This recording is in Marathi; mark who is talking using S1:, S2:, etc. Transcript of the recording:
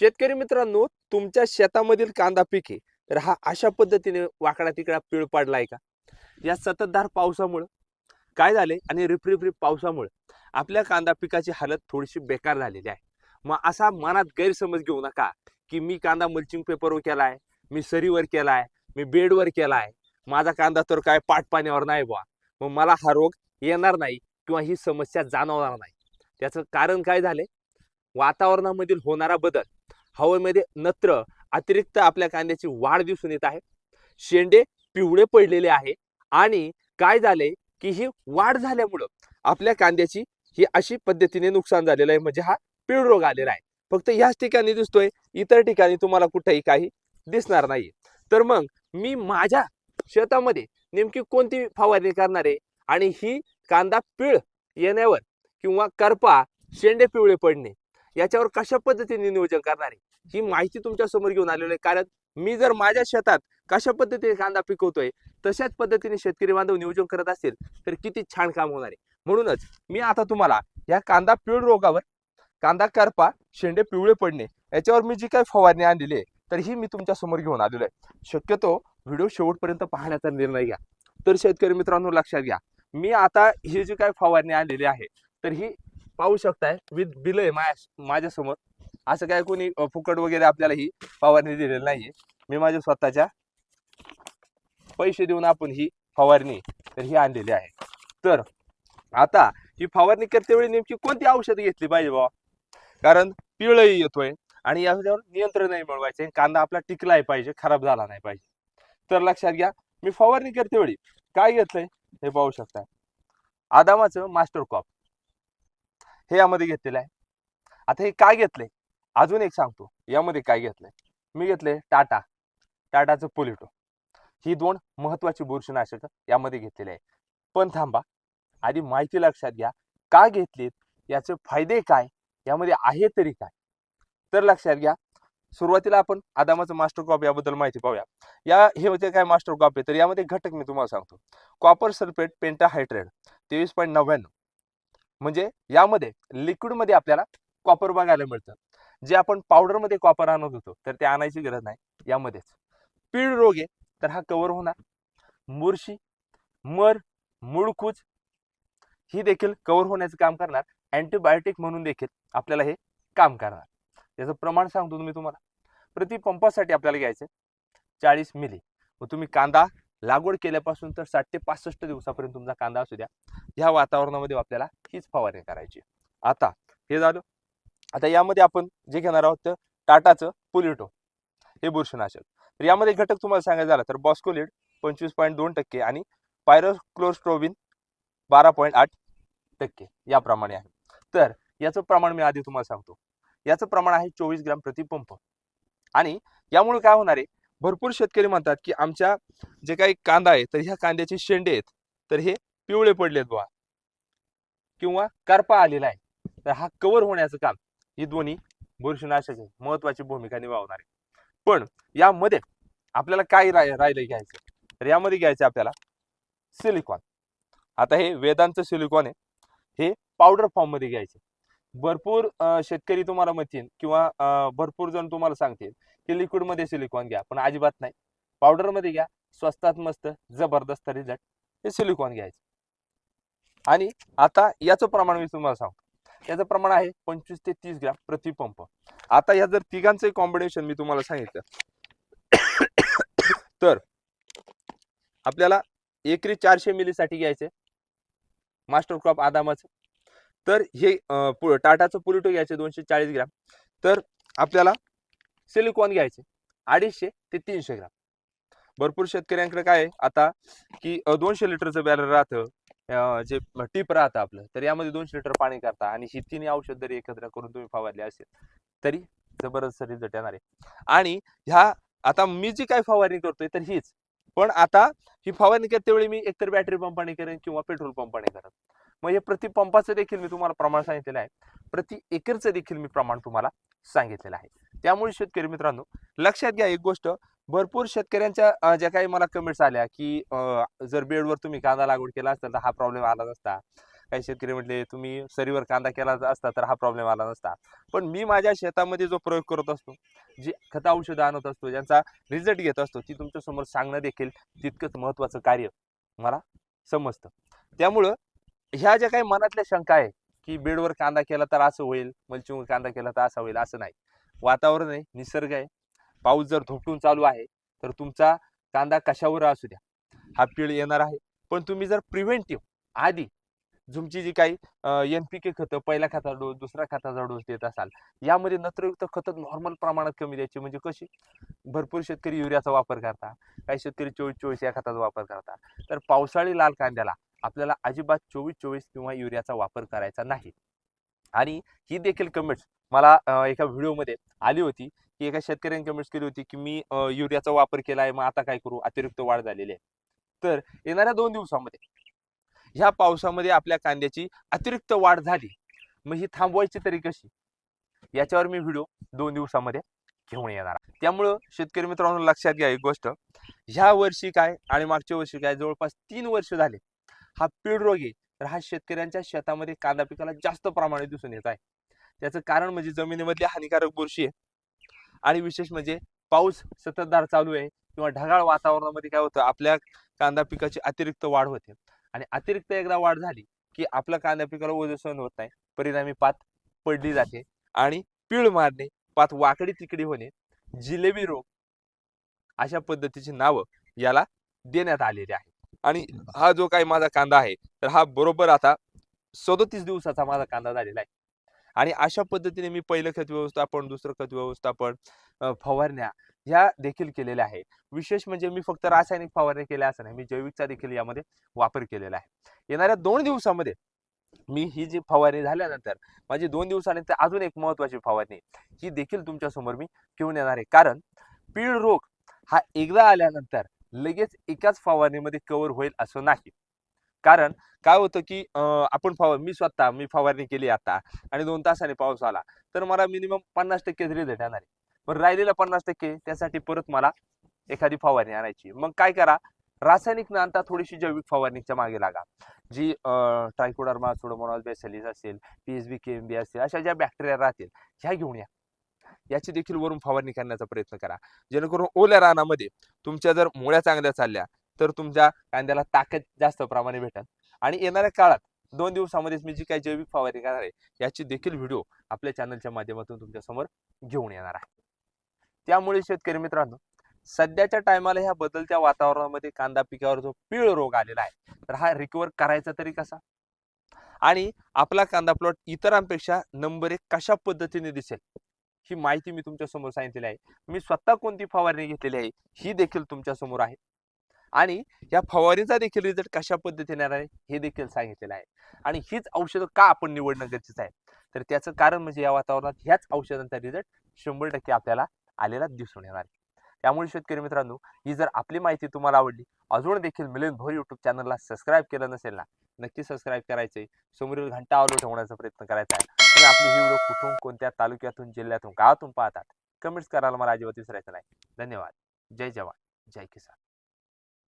S1: शेतकरी मित्रांनो तुमच्या शेतामधील कांदा पिके तर हा अशा पद्धतीने वाकडा तिकडा पिळ पडलाय का? या सततधार पावसामुळं काय झाले आणि रिपरिप रिप पावसामुळे आपल्या कांदा पिकाची हालत थोडीशी बेकार झालेली आहे. मग असा मनात गैरसमज घेऊ नका की मी कांदा मल्चिंग पेपरवर केलाय मी सरीवर केलाय मी बेडवर केलाय माझा कांदा तर काय पाटपाण्यावर नाही बुवा. मग मला हा रोग येणार नाही किंवा ही समस्या जाणवणार नाही. त्याचं कारण काय झाले वातावरणामधील होणारा बदल हवेमध्ये नत्र अतिरिक्त आपल्या कांद्याची वाढ दिसून येत आहे. शेंडे पिवळे पडलेले आहे आणि काय झाले की ही वाढ झाल्यामुळं आपल्या कांद्याची ही अशी पद्धतीने नुकसान झालेलं आहे. म्हणजे हा पिळ रोग आलेला आहे. फक्त याच ठिकाणी दिसतोय इतर ठिकाणी तुम्हाला कुठेही काही दिसणार नाहीये. तर मग मी माझ्या शेतामध्ये नेमकी कोणती फवारणी करणार आहे आणि ही कांदा पिळ येण्यावर किंवा करपा शेंडे पिवळे पडणे याच्यावर कशा पद्धतीने नियोजन करणार आहे? ही माहिती तुमच्यासमोर घेऊन आलेली आहे. कारण मी जर माझ्या शेतात कशा पद्धतीने कांदा पिकवतोय तशाच पद्धतीने शेतकरी बांधव नियोजन करत असेल तर किती छान काम होणार आहे. म्हणूनच मी आता तुम्हाला या कांदा पिळ रोगावर कांदा करपा शेंडे पिवळे पडणे याच्यावर मी जी काही फवारणी आणलेली आहे तर ही मी तुमच्यासमोर घेऊन आलेलो आहे. शक्यतो व्हिडिओ शेवटपर्यंत पाहण्याचा निर्णय घ्या. तर शेतकरी मित्रांनो लक्षात घ्या. मी आता ही जी काही फवारणी आणलेली आहे तर ही पाहू शकताय विथ बिल आहे माझ्या माझ्यासमोर. असं काय कोणी फुकट वगैरे आपल्याला ही फवारणी दिलेली नाहीये. मी माझ्या स्वतःच्या पैसे देऊन आपण ही फवारणी तर ही आणलेली आहे. तर आता ही फवारणी करते वेळी नेमकी कोणती औषधं घेतली पाहिजे बाबा कारण पिळही येतोय आणि याच्यावर नियंत्रणही मिळवायचं कांदा आपला टिकलाही पाहिजे खराब झाला नाही पाहिजे. तर लक्षात घ्या मी फवारणी करते वेळी काय घेतलंय हे पाहू शकता आदामाचं मास्टर कॉप हे यामध्ये घेतलेलं आहे. आता हे काय घेतलंय? अजून एक सांगतो. यामध्ये काय घेतलंय? मी घेतले टाटा. टाटाचं पोलिटो. ही दोन महत्वाची बुरशीनाशक यामध्ये घेतलेली आहे पण थांबा. आधी माहिती लक्षात घ्या. का घेतलीत? याचे फायदे काय? यामध्ये आहे तरी काय? तर लक्षात घ्या. सुरुवातीला आपण आदामाचं मास्टर कॉप याबद्दल माहिती पाहूया. या हे होते काय मास्टर कॉप आहे? तर यामध्ये घटक मी तुम्हाला सांगतो. कॉपर सल्फेट पेंटाहायड्रेट तेवीस पॉईंट नव्याण्णव. म्हणजे यामध्ये लिक्विडमध्ये आपल्याला कॉपर बघायला मिळतं. जे आपण पावडरमध्ये कॉपर आणत होतो तर ते आणायची गरज नाही. यामध्येच. पीळ रोग आहे तर हा कव्हर होणार. मुरशी मर मुळकूज ही देखील कव्हर होण्याचं काम करणार. अँटीबायोटिक म्हणून देखील आपल्याला हे काम करणार. याचं प्रमाण सांगतो तुम्ही तुम्हाला. प्रति पंपासाठी आपल्याला घ्यायचं चाळीस मिली मग तुम्ही कांदा लागवड केल्यापासून तर साठ ते पासष्ट दिवसापर्यंत तुमचा कांदा असू द्या. ह्या वातावरणामध्ये आपल्याला हीच फवारणी करायची. आता हे झालं. आता यामध्ये आपण जे घेणार आहोत तर टाटाचं पुलिटो. हे बुरशीनाशक. तर यामध्ये घटक तुम्हाला सांगायचं झालं तर बॉस्कोलिड पंचवीस पॉईंट दोन टक्के आणि पायरोक्लोस्ट्रोबिन बारा पॉईंट आठ टक्के याप्रमाणे आहे. तर याचं प्रमाण मी आधी तुम्हाला सांगतो. याचं प्रमाण आहे चोवीस ग्रॅम प्रतिपंप आणि यामुळे काय होणार आहे? भरपूर शेतकरी म्हणतात की आमच्या जे काही कांदा आहे तर ह्या कांद्याचे शेंडे आहेत. तर हे पिवळे पडलेत बुवा. किंवा करपा आलेला आहे. तर हा कव्हर होण्याचं काम ही दोन्ही बुरशीनाशक महत्वाची भूमिका निभावणार. आहे पण यामध्ये आपल्याला काय राय राहिलं घ्यायचं? तर यामध्ये घ्यायचं आपल्याला सिलिकॉन आता हे वेदांचं सिलिकॉन आहे. हे पावडर फॉर्ममध्ये घ्यायचे. भरपूर शेतकरी तुम्हाला म्हणतील किंवा भरपूर जण तुम्हाला सांगतील की लिक्विडमध्ये सिलिकॉन घ्या पण अजिबात नाही. पावडरमध्ये घ्या स्वस्तात मस्त जबरदस्त रिझल्ट हे सिलिकॉन घ्यायचं. आणि आता याचं प्रमाण मी तुम्हाला सांगतो. याचं प्रमाण आहे पंचवीस ते तीस ग्रॅम प्रतिपंप आता या जर तिघांचं कॉम्बिनेशन मी तुम्हाला सांगितलं. तर आपल्याला एकरी चारशे मिलीसाठी घ्यायचे मास्टर क्रॉप आदामाचं तर हे टाटाचं पुलिटो घ्यायचे दोनशे चाळीस ग्रॅम. तर आपल्याला सिलिकॉन घ्यायचे अडीचशे ते तीनशे ग्रॅम. भरपूर शेतकऱ्यांकडे काय आहे आता की दोनशे लिटरचं बॅलर राहतं जे टीप राहतं आपलं तर यामध्ये दोनशे लिटर पाणी करता आणि ही तिन्ही औषध जरी एकत्र करून तुम्ही फवारली असेल तरी जबरदस्त रिझल्ट येणार आहे. आणि ह्या आता मी जी काय फवारणी करतोय तर हीच पण आता ही फवारणी करते वेळी मी एकतर बॅटरी पंपाने करेन किंवा पेट्रोल पंपाने करेन. मग हे प्रति पंपाचं देखील मी तुम्हाला प्रमाण सांगितलेलं आहे. प्रति एकरचं देखील मी प्रमाण तुम्हाला सांगितलेलं आहे. त्यामुळे शेतकरी मित्रांनो लक्षात घ्या एक गोष्ट. भरपूर शेतकऱ्यांच्या ज्या काही मला कमेंट्स आल्या की जर बेडवर तुम्ही कांदा लागवड केला असता तर हा प्रॉब्लेम आला नसता. काही शेतकरी म्हटले तुम्ही सरीवर कांदा केला असता तर हा प्रॉब्लेम आला नसता. पण मी माझ्या शेतामध्ये जो प्रयोग करत असतो जी खत औषधं आणत असतो ज्यांचा रिझल्ट घेत असतो ती तुमच्यासमोर सांगणं देखील तितकंच महत्त्वाचं कार्य मला समजतं. त्यामुळं ह्या ज्या काही मनातल्या शंका आहे की बेडवर कांदा केला तर असं होईल मल्चिंगवर कांदा केला तर असं होईल असं नाही. वातावरण आहे निसर्ग आहे. पाऊस जर धोपटून चालू आहे तर तुमचा कांदा कशावर असू द्या. हा पीळ येणार आहे. पण तुम्ही जर प्रिव्हेंटिव्ह आधी तुमची जी काही एन पी के खतं पहिल्या खताचा डोस दुसऱ्या खताचा डोस देत असाल यामध्ये नत्रयुक्त खतं नॉर्मल प्रमाणात कमी द्यायची म्हणजे कशी? भरपूर शेतकरी युरियाचा वापर करता काही शेतकरी चोवीस चोवीस या खताचा वापर करता तर पावसाळी लाल कांद्याला आपल्याला अजिबात चोवीस चोवीस किंवा युरियाचा वापर करायचा नाही. आणि ही देखील कमेंट्स मला एका व्हिडिओमध्ये आली होती की एका शेतकऱ्याने कमेंट्स केली होती की मी युरियाचा वापर केला आहे मग आता काय करू? अतिरिक्त वाढ झालेली आहे. तर येणाऱ्या दोन दिवसामध्ये ह्या पावसामध्ये आपल्या कांद्याची अतिरिक्त वाढ झाली. मग ही थांबवायची तरी कशी? याच्यावर मी व्हिडिओ दोन दिवसामध्ये घेऊन येणार त्यामुळं शेतकरी मित्रांनो लक्षात घ्या एक गोष्ट. ह्या वर्षी काय आणि मागच्या वर्षी काय जवळपास तीन वर्ष झाले हा पीड रोग आहे. तर हा शेतकऱ्यांच्या शेतामध्ये कांदा पिकाला जास्त प्रमाणात दिसून येत आहे. त्याचं कारण म्हणजे जमिनीमधली हानिकारक बुरशी आहे. आणि विशेष म्हणजे पाऊस सततधार चालू आहे किंवा ढगाळ वातावरणामध्ये काय होतं आपल्या कांदा पिकाची अतिरिक्त वाढ होते. आणि अतिरिक्त एकदा वाढ झाली की आपल्या कांदा पिकाला ओझं सहन होत नाही. परिणामी पात पडली जाते आणि पीळ मारणे पात वाकडी तिकडी होणे जिलेबी रोग अशा पद्धतीची नावं याला देण्यात आलेली आहे आणि हा जो काही माझा कांदा आहे तर हा बरोबर आता सदोतीस दिवसाचा माझा कांदा झालेला आहे. आणि अशा पद्धतीने मी पहिलं खत व्यवस्थापन दुसरं खत व्यवस्थापन फवारण्या ह्या देखील केलेल्या आहे. विशेष म्हणजे मी फक्त रासायनिक फवारणी केल्या असं नाही मी जैविकचा देखील यामध्ये वापर केलेला आहे. येणाऱ्या दोन दिवसामध्ये मी ही जी फवारणी झाल्यानंतर माझी दोन दिवसानंतर अजून एक महत्वाची फवारणी ही देखील तुमच्यासमोर मी घेऊन येणार आहे. कारण पीळ रोग हा एकदा आल्यानंतर लगेच एकाच फवारणीमध्ये कव्हर होईल असं नाही. कारण काय होतं की आपण फवार मी स्वतः मी फवारणी केली आता आणि दोन तासाने पाऊस आला तर मला मिनिमम पन्नास टक्के तरी भेटणार आहे. पण राहिलेलं पन्नास टक्के त्यासाठी परत मला एखादी फवारणी आणायची मग काय करा रासायनिक न आणता थोडीशी जैविक फवारणीच्या मागे लागा. जी ट्रायकोडर्मा सोडोमोनॉस बेसेलिस असेल P S B K M B असेल अशा ज्या बॅक्टेरिया राहतील ह्या घेऊन या. याची देखील वरून फवारणी करण्याचा प्रयत्न करा. जेणेकरून ओल्या रानामध्ये तुमच्या जर मुळ्या चांगल्या चालल्या तर तुमच्या कांद्याला ताकद जास्त प्रमाणे भेटेल. आणि येणाऱ्या काळात दोन दिवसामध्येच मी जी काही जैविक फवारणी करणार आहे याची देखील व्हिडिओ आपल्या चॅनलच्या माध्यमातून तुमच्यासमोर घेऊन येणार आहे. त्यामुळे शेतकरी मित्रांनो सध्याच्या टायमाला ह्या बदलत्या वातावरणामध्ये कांदा पिकावर जो पीळ रोग आलेला आहे तर हा रिकवर करायचा तरी कसा? आणि आपला कांदा प्लॉट इतरांपेक्षा नंबर एक कशा पद्धतीने दिसेल? ही माहिती मी तुमच्यासमोर सांगितलेली आहे. मी स्वतः कोणती फवारणी घेतलेली आहे ही देखील तुमच्यासमोर आहे. आणि या फवारणीचा देखील रिझल्ट कशा पद्धतीने येणार आहे हे देखील सांगितलेलं आहे. आणि हीच औषधं का आपण निवडणं गरजेचं आहे? तर त्याचं कारण म्हणजे या वातावरणात ह्याच औषधांचा रिझल्ट शंभर टक्के आपल्याला आलेला दिसून येणार आहे. त्यामुळे शेतकरी मित्रांनो ही जर आपली माहिती तुम्हाला आवडली अजून देखील मिलन भोर युट्यूब चॅनलला सबस्क्राईब केलं नसेल ना नक्की सबस्क्राईब आहे समोरील घंटा आलो ठेवण्याचा प्रयत्न करायचा आहे. आणि आपली ही व्हिडिओ कुठून कोणत्या तालुक्यातून जिल्ह्यातून गावातून पाहतात कमेंट्स करायला मला अजिबात विसरायचं नाही. धन्यवाद. जय जवान. जय किसान.